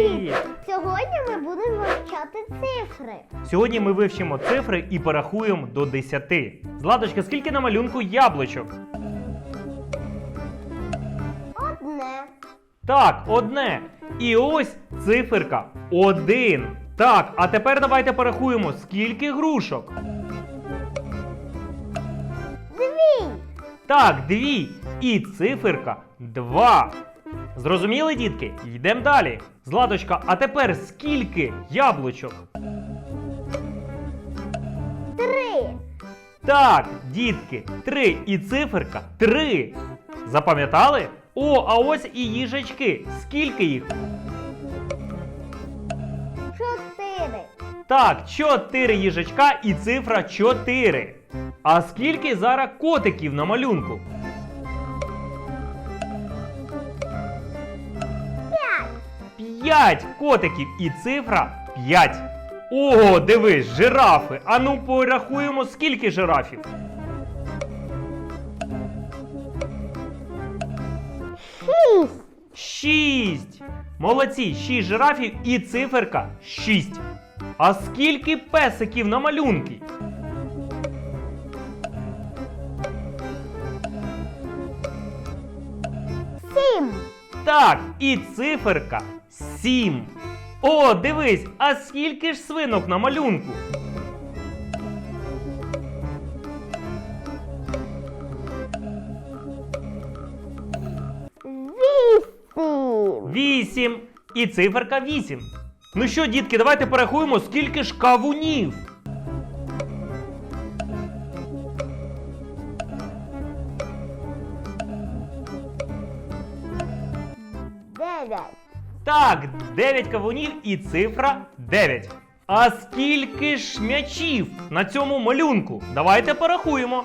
Привіт! Сьогодні ми будемо вивчати цифри. Сьогодні ми вивчимо цифри і порахуємо до 10. Златочка, скільки на малюнку яблучок? Одне, Так, одне. І ось циферка один. Так, а тепер давайте порахуємо, скільки грушок. дві, Так, дві. І циферка два. Зрозуміли, дітки? Йдемо далі. Златочка, а тепер скільки яблучок? три, Так, дітки, три і циферка три. Запам'ятали? О, а ось і їжачки. Скільки їх? чотири, Так, чотири їжачка і цифра 4. А скільки зараз котиків на малюнку? 5 котиків і цифра 5. О, дивись, жирафи. Ану порахуємо, скільки жирафів. Шість. Шість. Молодці, шість жирафів і циферка 6. А скільки песиків на малюнки? Сім. Так, і циферка 7. О, дивись, а скільки ж свинок на малюнку? вісім, 8. І циферка 8. Ну що, дітки, давайте порахуємо, скільки ж кавунів. Дев'ять, Так, 9 кавунів і цифра 9. А скільки ж м'ячів на цьому малюнку? Давайте порахуємо.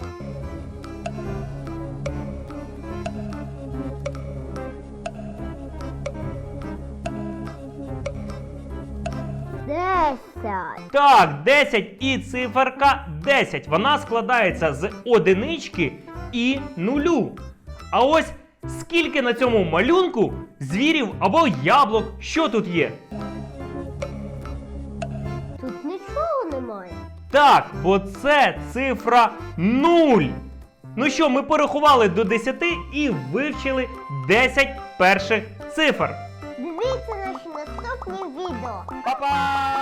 десять, Так, 10 і циферка 10. Вона складається з одинички і нулю. А ось скільки на цьому малюнку звірів або яблук, що тут є? тут нічого немає. Так, бо це цифра 0. Ну що, ми порахували до 10 і вивчили 10 перших цифр. Дивіться наші наступні відео. Па-па!